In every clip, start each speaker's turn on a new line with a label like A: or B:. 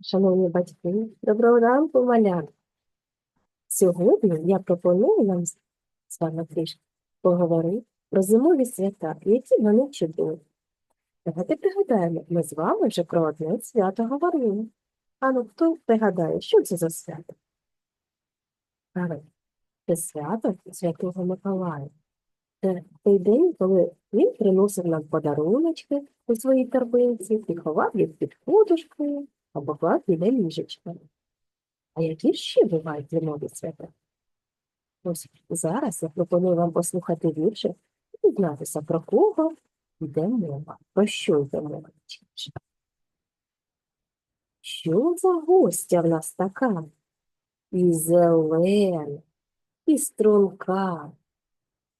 A: Шановні батьки, доброго ранку, малят. Сьогодні я пропоную нам з вами трішки поговорити про зимові свята, які вони чудові. Давайте пригадаємо, ми з вами вже про одне свято говорили. А ну хто пригадає, що це за свято? Правильно, це свято Святого Миколая. Це той день, коли він приносив нам подаруночки у своїй торбинці і ховав їх під подушкою або клав біля ліжечка. А які ще бувають зимові свята? Ось зараз я пропоную вам послухати вірші і дізнатися, про кого йде мова, про що йде мова. Що за гостя в нас така? І зелена, і струнка,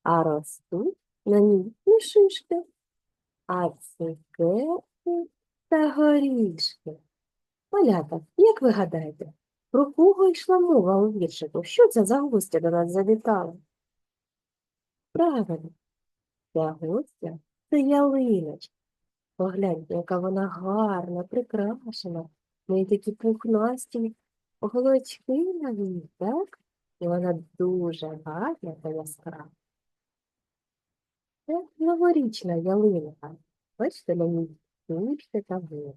A: а ростуть на ній не шишки, а цукерки та горішки. Малята, як ви гадаєте, про кого йшла мова у віршику? Що це за гостя до нас завітала? Правильно, ця гостя це ялиночка. Погляньте, яка вона гарна, прикрашена. Неї такі пухнасті голочки на ній, так? І вона дуже гарна та яскрава. Це новорічна ялинка. Бачите, на ній квітки та вир.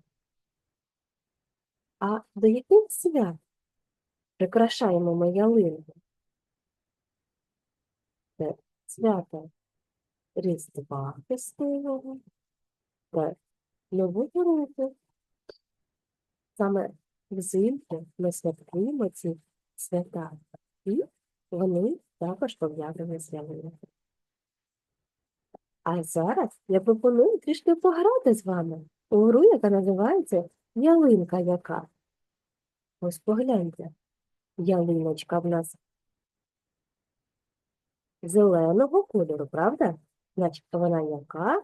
A: А до яких свят прикрашаємо ми ялинку? Це свято Різдва Христового та Нового року. Саме взимку ми святкуємо ці свята, і вони також пов'язані з ялинкою. А зараз я пропоную трішки пограти з вами у гру, яка називається Ялинка яка. Ось погляньте, ялиночка в нас зеленого кольору, правда? Начебто вона яка?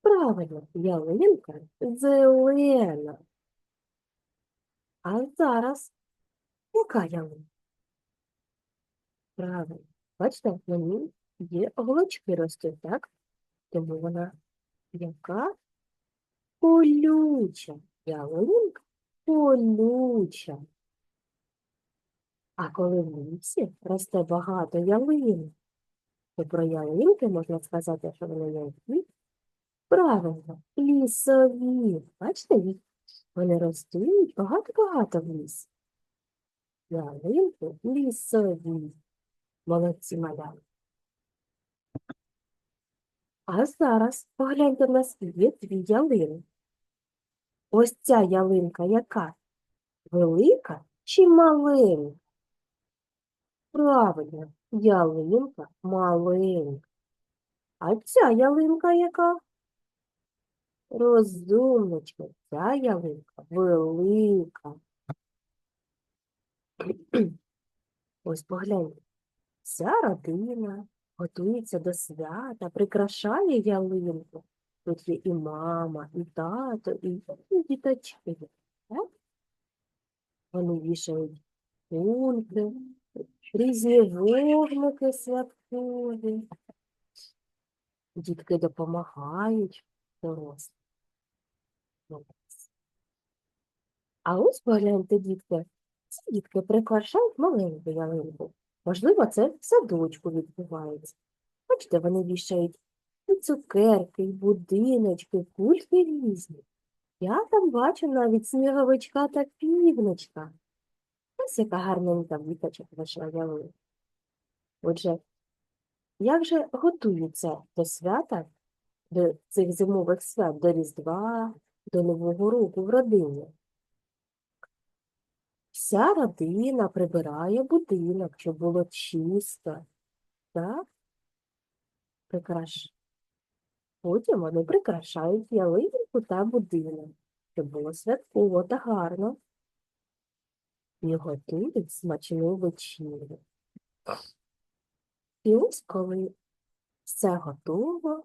A: Правильно, ялинка зелена. А зараз яка ялинка? Правильно, бачите, на ній є голочки ростуть, так? Тому вона яка? Колюча. Ялинка колюча. А коли в лісі росте багато ялинок, то про ялинки можна сказати, що вони які? Правильно, лісові. Бачите? Вони ростуть багато-багато в лісі. Ялинки лісові. Молодці маляли. А зараз погляньте, в нас є дві ялини. Ось ця ялинка яка? Велика чи маленька? Правильно, ялинка маленька. А ця ялинка яка? Розумничка, ця ялинка велика. Ось погляньте, вся родина готується до свята, прикрашає ялинку. Тут є і мама, і тато, і, діточки. Так? Вони вішають кульки, різні вогники святкові. Дітки допомагають дорослим. А ось погляньте, дітки, ці дітки прикрашають маленьку ялинку. Можливо, це в садочку відбувається. Бачите, вони вішають і цукерки, і будиночки, кульки різні. Я там бачу навіть сніговичка та півничка. Ось яка гарненька віточок вийшла ялинка. Отже, як же готуються до свята, до цих зимових свят, до Різдва, до Нового року в родині? Вся родина прибирає будинок, щоб було чисто, так? Прикраш... Потім вони прикрашають ялинку та будинок, щоб було святково та гарно. І готують смачну вечерю. І ось коли все готово,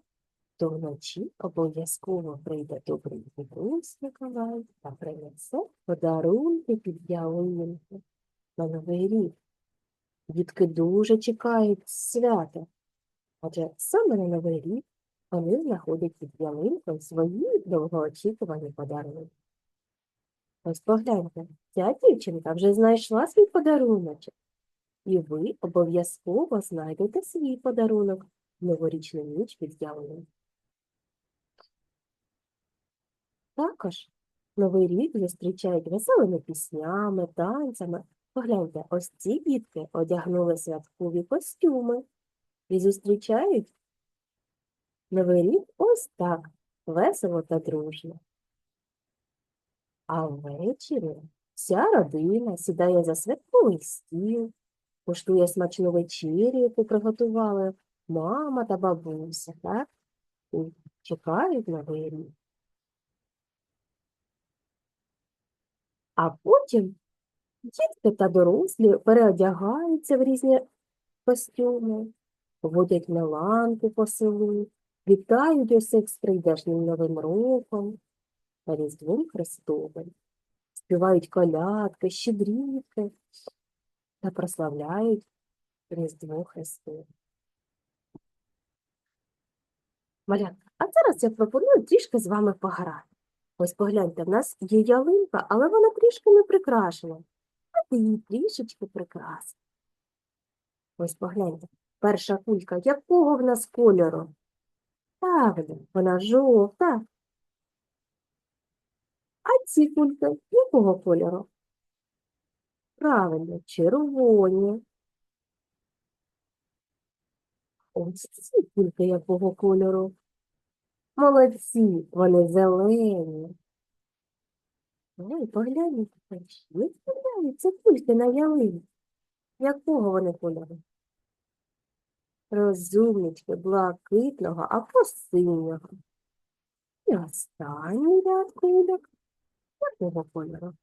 A: то вночі обов'язково прийде добрий дідусь Миколай та принесе подарунки під ялинку на Новий рік. Дітки дуже чекають свята, адже саме на Новий рік вони знаходять під ялинкою свої довгоочікувані подарунки. Ось погляньте, ця дівчинка вже знайшла свій подаруночок. І ви обов'язково знайдете свій подарунок в новорічну ніч під ялиною. Також Новий рік зустрічають веселими піснями, танцями. Погляньте, ось ці дітки одягнули святкові костюми і зустрічають Новий рік ось так, весело та дружно. А ввечері вся родина сідає за святковий стіл, куштує смачну вечерю, яку приготували мама та бабуся, так? І чекають Новий рік. А потім дітки та дорослі переодягаються в різні костюми, водять на по селу, вітають усіх з прийдешнім Новим роком та Різдвом Христовим, співають колядки, щедрівки та прославляють Різдво Христове. Малятка, а зараз я пропоную трішки з вами пограти. Ось погляньте, в нас є ялинка, але вона трішки не прикрашена. А ти її трішечки прикраси. Ось погляньте, перша кулька якого в нас кольору? Правильно, вона жовта. А ці кульки якого кольору? Правильно, червоні. Ось ці кульки якого кольору? Молодці, вони зелені. Ой, погляньте, ще з'являються кульки на ялині. Якого вони кольору? Розумнички, блакитного або синього. І останній ряд кульок. Якого кольору?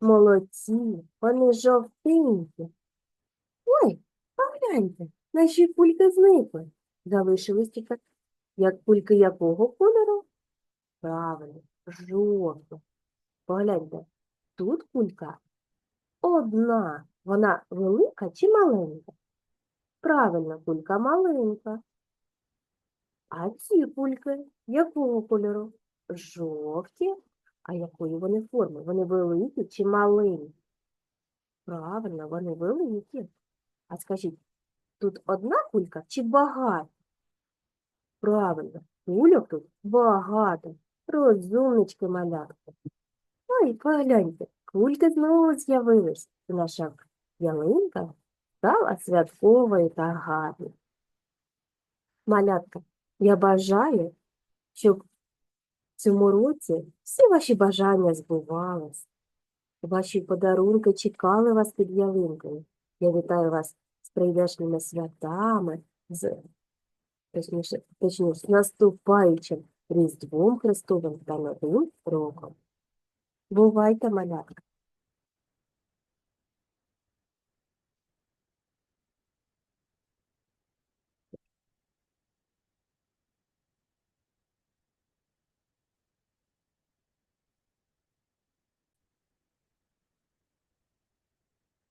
A: Молодці, вони жовтенькі. Ой, погляньте, наші кульки зникли. Залишились тільки як кульки якого кольору? Правильно, жовтого. Погляньте, тут кулька одна. Вона велика чи маленька? Правильно, кулька маленька. А ці кульки якого кольору? Жовті. А якої вони форми? Вони великі чи маленькі? Правильно, вони великі. А скажіть, тут одна кулька чи багато? Правильно, кульок тут багато. Розумнички малятки. Ой, погляньте, кульки знову з'явились. І наша ялинка стала святковою та гарною. Малятка, я бажаю, щоб в цьому році всі ваші бажання збувались. Ваші подарунки чекали вас під ялинкою. Я вітаю вас з прийдешніми святами, з точніше, точніше, з наступаючим Різдвом Христовим та Новим роком. Бувайте, малятка!